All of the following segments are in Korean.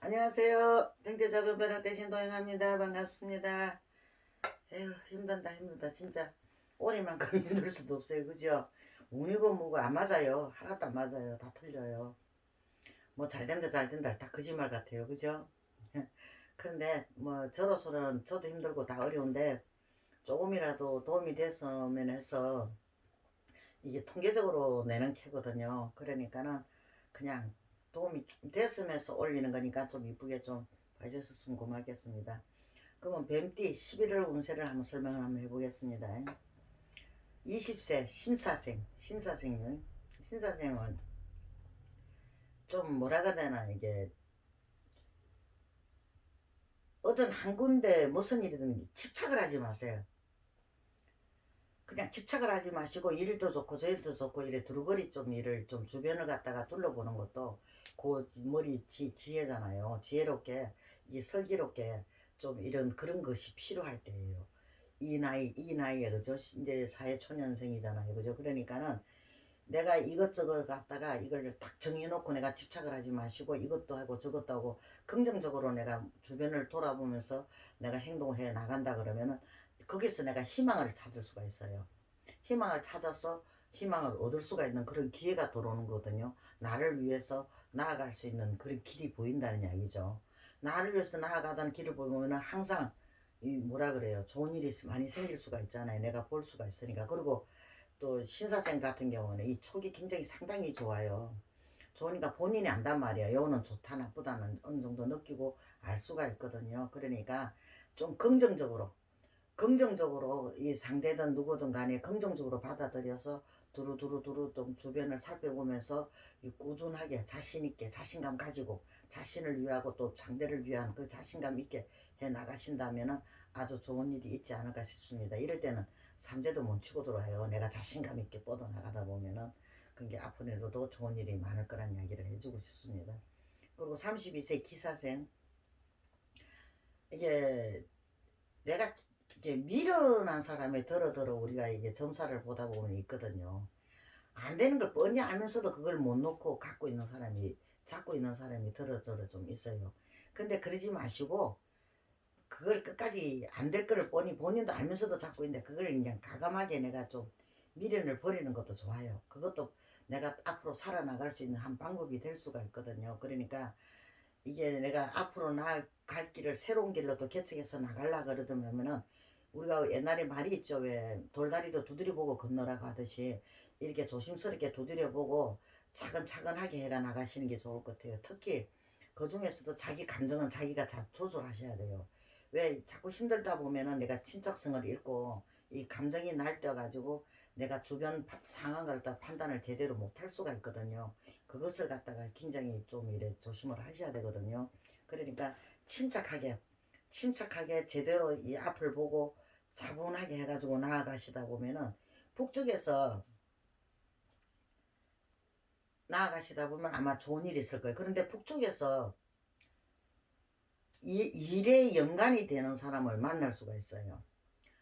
안녕하세요. 정대작은 벼락 대신 도행합니다. 반갑습니다. 에휴 힘든다 힘들다 진짜 올해만큼 힘들 수도 없어요. 그죠? 운이고 뭐고 안 맞아요. 하나도 안 맞아요. 다 틀려요. 뭐 잘 된다 잘 된다 다 거짓말 같아요. 그죠? 그런데 뭐 저로서는 저도 힘들고 다 어려운데 조금이라도 도움이 됐으면 해서 이게 통계적으로 내는 캐거든요. 그러니까는 그냥 도움이 좀 됐으면서 올리는 거니까 좀 이쁘게 좀 봐주셨으면 고맙겠습니다. 그러면 뱀띠 11월 운세를 한번 설명을 한번 해보겠습니다. 20세 신사생, 신사생요. 신사생은 좀 해야 되나 이게 어떤 한 군데 무슨 일이든 집착을 하지 마세요. 그냥 집착을 하지 마시고 이 일도 좋고 저 일도 좋고 이래 두루거리 좀 일을 좀 주변을 갖다가 둘러보는 것도 그 머리 지, 지혜잖아요. 지혜롭게 이 슬기롭게 좀 이런 그런 것이 필요할 때예요. 이 나이 이 나이에 그죠? 이제 사회 초년생이잖아요. 그죠? 그러니까는 내가 이것저것 갖다가 이걸 딱 정해놓고 내가 집착을 하지 마시고 이것도 하고 저것도 하고 긍정적으로 내가 주변을 돌아보면서 내가 행동을 해 나간다 그러면은 거기서 내가 희망을 찾을 수가 있어요. 희망을 찾아서 희망을 얻을 수가 있는 그런 기회가 들어오는 거거든요. 나를 위해서 나아갈 수 있는 그런 길이 보인다는 이야기죠. 나를 위해서 나아가다는 길을 보면 항상 이 뭐라 그래요. 좋은 일이 많이 생길 수가 있잖아요. 내가 볼 수가 있으니까. 그리고 또 신사생 같은 경우는 이 촉이 굉장히 상당히 좋아요. 좋으니까 본인이 안단 말이에요. 요거는 좋다 나쁘다는 어느 정도 느끼고 알 수가 있거든요. 그러니까 좀 긍정적으로 긍정적으로 이 상대든 누구든 간에 긍정적으로 받아들여서 두루두루두루 좀 주변을 살펴보면서 이 꾸준하게 자신 있게 자신감 가지고 자신을 위하고 또 상대를 위한 그 자신감 있게 해 나가신다면은 아주 좋은 일이 있지 않을까 싶습니다. 이럴 때는 삼재도 못 치고 들어와요. 내가 자신감 있게 뻗어 나가다 보면은 그게 앞으로도 좋은 일이 많을 거란 이야기를 해주고 싶습니다. 그리고 32세 기사생 이게 내가 이게 미련한 사람의 더러더러 우리가 이게 점사를 보다 보면 있거든요. 안 되는 걸 뻔히 알면서도 그걸 못 놓고 갖고 있는 사람이 잡고 있는 사람이 더러더러 좀 있어요. 근데 그러지 마시고 그걸 끝까지 안 될 거를 뻔히 본인도 알면서도 잡고 있는데 그걸 그냥 가감하게 내가 좀 미련을 버리는 것도 좋아요. 그것도 내가 앞으로 살아나갈 수 있는 한 방법이 될 수가 있거든요. 그러니까 이게 내가 앞으로 나갈 길을 새로운 길로 또 개척해서 나갈라 그러더면은 우리가 옛날에 말이 있죠 왜 돌다리도 두드려 보고 건너라고 하듯이 이렇게 조심스럽게 두드려 보고 차근차근하게 해가 나가시는 게 좋을 것 같아요. 특히 그 중에서도 자기 감정은 자기가 자 조절하셔야 돼요. 왜 자꾸 힘들다 보면은 내가 친척성을 잃고 이 감정이 날뛰어 가지고 내가 주변 파- 상황을 다 판단을 제대로 못할 수가 있거든요. 그것을 갖다가 굉장히 좀 이래 조심을 하셔야 되거든요. 그러니까 침착하게 침착하게 제대로 이 앞을 보고 차분하게 해가지고 나아가시다 보면은 북쪽에서 나아가시다 보면 아마 좋은 일이 있을 거예요. 그런데 북쪽에서 이 일에 연관이 되는 사람을 만날 수가 있어요.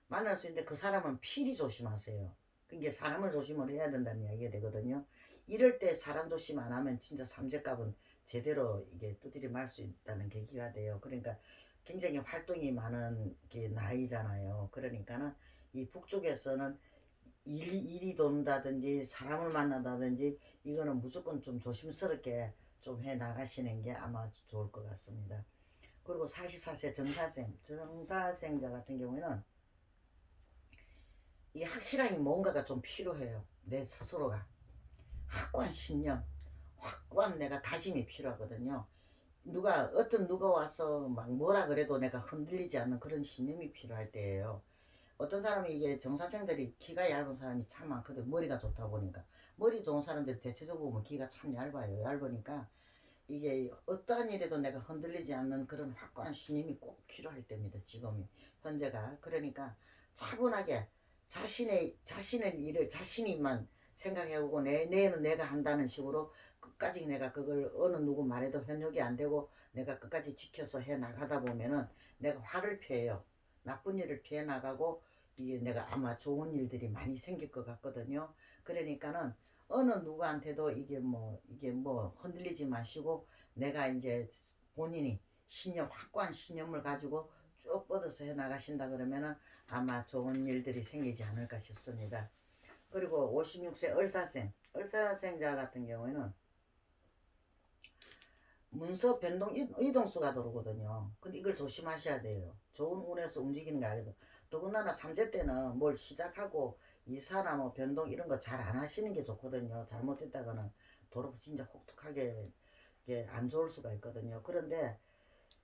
만날 수 있는데 그 사람은 필히 조심하세요. 그게 사람을 조심을 해야 된다는 이야기가 되거든요. 이럴 때 사람 조심 안 하면 진짜 삼재값은 제대로 이게 두드려 말 수 있다는 계기가 돼요. 그러니까 굉장히 활동이 많은 게 나이잖아요. 그러니까는 이 북쪽에서는 일이, 일이 돈다든지 사람을 만난다든지 이거는 무조건 좀 조심스럽게 좀 해 나가시는 게 아마 좋을 것 같습니다. 그리고 44세 정사생, 정사생자 같은 경우에는 이 확실한 뭔가가 좀 필요해요. 내 스스로가. 확고한 신념, 확고한 내가 다짐이 필요하거든요. 누가, 어떤 누가 와서 막 뭐라 그래도 내가 흔들리지 않는 그런 신념이 필요할 때예요. 어떤 사람이 이게 정사생들이 키가 얇은 사람이 참 많거든. 머리가 좋다 보니까. 머리 좋은 사람들이 대체적으로 보면 키가 참 얇아요. 얇으니까 이게 어떠한 일에도 내가 흔들리지 않는 그런 확고한 신임이 꼭 필요할 때입니다. 지금이 현재가 그러니까 차분하게 자신의 자신의 일을 자신이만 생각해오고 내 내는 내가 한다는 식으로 끝까지 내가 그걸 어느 누구 말해도 현역이 안 되고 내가 끝까지 지켜서 해 나가다 보면은 내가 화를 피해요. 나쁜 일을 피해 나가고 이게 내가 아마 좋은 일들이 많이 생길 것 같거든요. 그러니까는 어느 누구한테도 이게 뭐 이게 뭐 흔들리지 마시고 내가 이제 본인이 신념 확고한 신념을 가지고 쭉 뻗어서 해 나가신다 그러면은 아마 좋은 일들이 생기지 않을까 싶습니다. 그리고 56세 을사생, 을사생자 같은 경우에는 문서 변동 이- 이동수가 들어오거든요. 근데 이걸 조심하셔야 돼요. 좋은 운에서 움직이는 게 아니고 더군다나 삼재 때는 뭘 시작하고 이사나 뭐 변동 이런 거 잘 안 하시는 게 좋거든요. 잘못했다가는 도로 진짜 혹독하게 이게 안 좋을 수가 있거든요. 그런데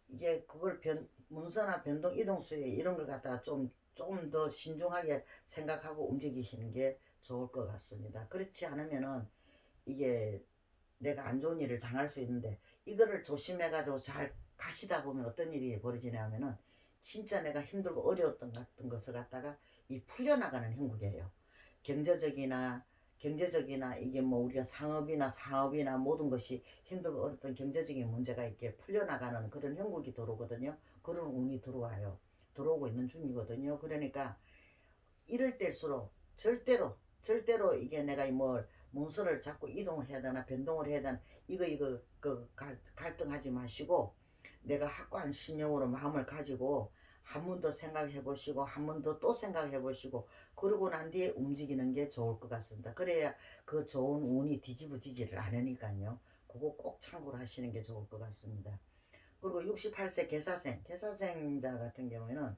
이게 그걸 변 문서나 변동 이동수에 이런 걸 갖다가 좀 좀 더 신중하게 생각하고 움직이시는 게 좋을 것 같습니다. 그렇지 않으면은 이게 내가 안 좋은 일을 당할 수 있는데 이거를 조심해가지고 잘 가시다 보면 어떤 일이 벌어지냐면은 진짜 내가 힘들고 어려웠던 같은 것을 갖다가 이 풀려나가는 형국이에요. 경제적이나 경제적이나 이게 뭐 우리가 상업이나 사업이나 모든 것이 힘들고 어렸던 경제적인 문제가 이렇게 풀려나가는 그런 형국이 들어오거든요. 그런 운이 들어와요. 들어오고 있는 중이거든요. 그러니까 이럴 때일수록 절대로 절대로 이게 내가 뭐 문서를 자꾸 이동을 해야 되나 변동을 해야 되나 이거 이거 그 갈- 갈등하지 마시고 내가 확고한 신념으로 마음을 가지고 한 번 더 생각해 보시고 한 번 더 또 생각해 보시고 그러고 난 뒤에 움직이는 게 좋을 것 같습니다. 그래야 그 좋은 운이 뒤집어지지를 않으니까요. 그거 꼭 참고를 하시는 게 좋을 것 같습니다. 그리고 68세 개사생, 개사생자 같은 경우에는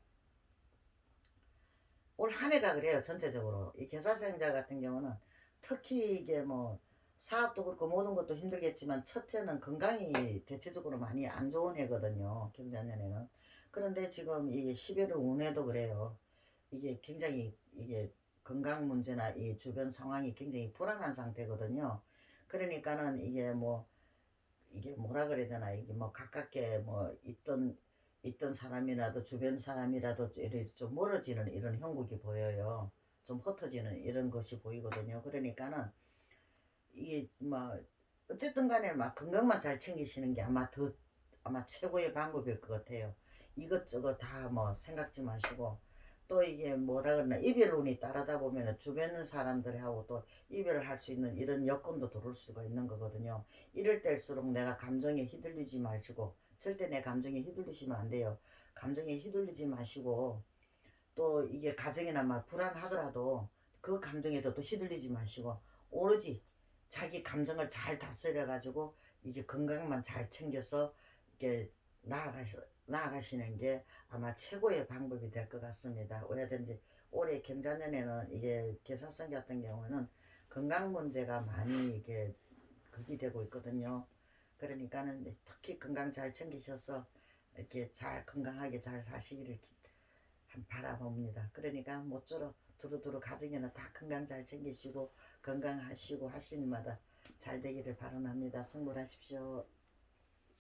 올 한 해가 그래요. 전체적으로. 이 개사생자 같은 경우는 특히 이게 뭐 사업도 그렇고 모든 것도 힘들겠지만 첫째는 건강이 대체적으로 많이 안 좋은 해거든요. 경자년에는. 그런데 지금 이게 11월 운에도 그래요. 이게 굉장히 이게 건강 문제나 이 주변 상황이 굉장히 불안한 상태거든요. 그러니까는 이게 뭐 이게 뭐라 그래야 되나 이게 뭐 가깝게 뭐 있던 있던 사람이라도 주변 사람이라도 좀 멀어지는 이런 형국이 보여요. 좀 흩어지는 이런 것이 보이거든요. 그러니까는 이게 뭐 어쨌든 간에 막 건강만 잘 챙기시는 게 아마 더 아마 최고의 방법일 것 같아요. 이것저것 다 뭐 생각지 마시고 또 이게 뭐라 그러나 이별운이 따르다 보면 주변 사람들하고 또 이별을 할 수 있는 이런 여건도 들어올 수가 있는 거거든요. 이럴 때일수록 내가 감정에 휘둘리지 마시고 절대 내 감정에 휘둘리시면 안 돼요. 감정에 휘둘리지 마시고 또 이게 가정이나 막 불안하더라도 그 감정에도 또 휘둘리지 마시고 오로지 자기 감정을 잘 다스려 가지고 이게 건강만 잘 챙겨서 이렇게 나아가시 나아가시는 게 아마 최고의 방법이 될 것 같습니다. 왜든지 올해 경자년에는 이게 개사성 같은 경우는 건강 문제가 많이 이게 극이 되고 있거든요. 그러니까는 특히 건강 잘 챙기셔서 이렇게 잘 건강하게 잘 사시기를 기- 한 바라봅니다. 그러니까 모쪼록 두루두루 가정에는 다 건강 잘 챙기시고 건강하시고 하시는 마다 잘 되기를 바랍니다. 성불하십시오.